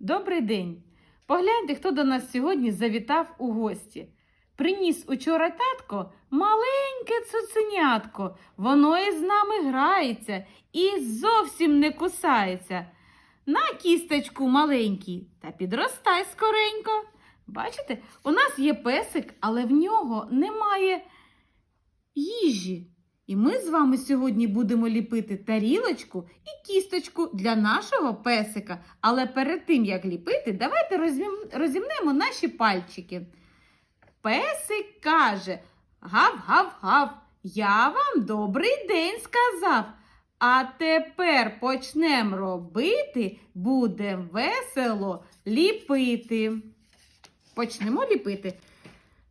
Добрий день! Погляньте, хто до нас сьогодні завітав у гості. Приніс учора татко маленьке цуценятко. Воно із нами грається і зовсім не кусається. На кісточку маленький та підростай скоренько. Бачите, у нас є песик, але в нього немає їжі. І ми з вами сьогодні будемо ліпити тарілочку і кісточку для нашого песика. Але перед тим, як ліпити, давайте розім- розімнемо наші пальчики. Песик каже: Гав-гав-гав, я вам добрий день сказав. А тепер почнем робити, будем весело ліпити. Почнемо ліпити.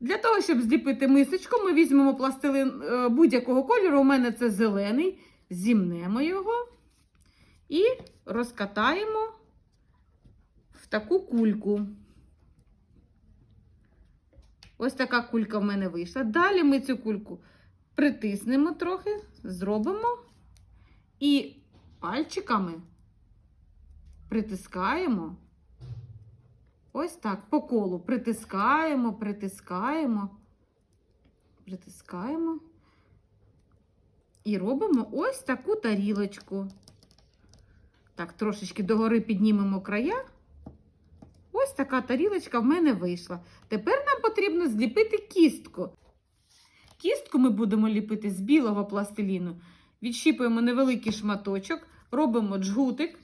Для того, щоб зліпити мисочку, ми візьмемо пластилин е, будь-якого кольору. У мене це зелений. Зімнемо його і розкатаємо в таку кульку. Ось така кулька в мене вийшла. Далі ми цю кульку притиснемо трохи, зробимо і пальчиками притискаємо. Ось так, по колу притискаємо, притискаємо, притискаємо. І робимо ось таку тарілочку. Так, трошечки догори піднімемо края. Ось така тарілочка в мене вийшла. Тепер нам потрібно зліпити кістку. Кістку ми будемо ліпити з білого пластиліну. Відщіпуємо невеликий шматочок, робимо джгутик.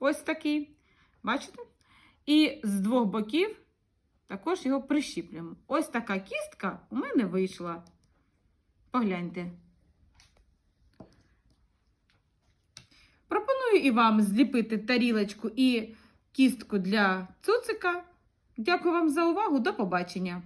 Ось такий. Бачите? І з двох боків також його прищіплюємо. Ось така кістка у мене вийшла. Погляньте. Пропоную і вам зліпити тарілочку і кістку для цуцика. Дякую вам за увагу. До побачення!